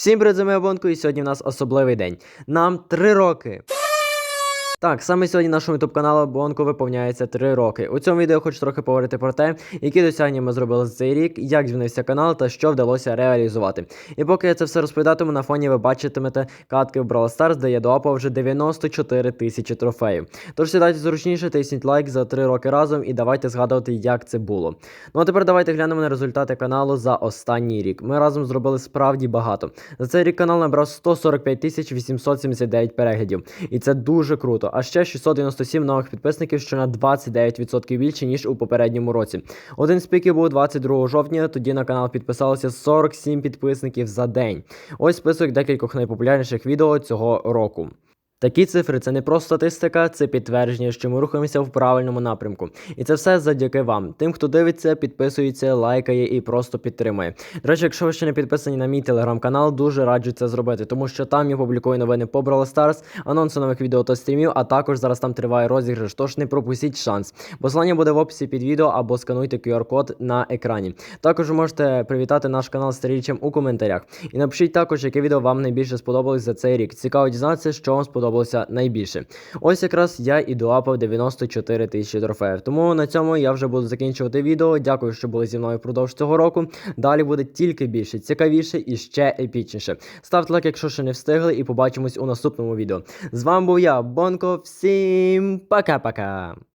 Всім привіт, з вами Бонко, і сьогодні в нас особливий день. Нам 3 роки. Так, саме сьогодні нашому youtube каналу Бонко виповняється 3 роки. У цьому відео хочу трохи поговорити про те, які досягнення ми зробили за цей рік, як змінився канал та що вдалося реалізувати. І поки я це все розповідатиму, на фоні ви бачитимете катки в Brawl Stars, де я доапав вже 94 тисячі трофеїв. Тож сідайте зручніше, тисніть лайк за 3 роки разом і давайте згадувати, як це було. Ну а тепер давайте глянемо на результати каналу за останній рік. Ми разом зробили справді багато. За цей рік канал набрав 145 тисяч 879 переглядів, і це дуже круто. А ще 697 нових підписників, що на 29% більше ніж у попередньому році. Один з піків був 22 жовтня. Тоді на канал підписалося 47 підписників за день. Ось список декількох найпопулярніших відео цього року. Такі цифри це не просто статистика, це підтвердження, що ми рухаємося в правильному напрямку. І це все завдяки вам. Тим, хто дивиться, підписується, лайкає і просто підтримує. До речі, якщо ви ще не підписані на мій телеграм-канал, дуже раджу це зробити, тому що там я публікую новини по Brawl Stars, анонси нових відео та стрімів, а також зараз там триває розіграш, тож не пропустіть шанс. Посилання буде в описі під відео або скануйте QR-код на екрані. Також можете привітати наш канал старічем у коментарях. І напишіть також, яке відео вам найбільше сподобалось за цей рік. Цікаво дізнатися, що вам сподобалося найбільше. Ось якраз я і доапав 94 тисячі трофеїв. Тому на цьому я вже буду закінчувати відео. Дякую, що були зі мною впродовж цього року. Далі буде тільки більше, цікавіше і ще епічніше. Ставте лайк, якщо ще не встигли, і побачимось у наступному відео. З вами був я, Бонко. Всім пока-пока.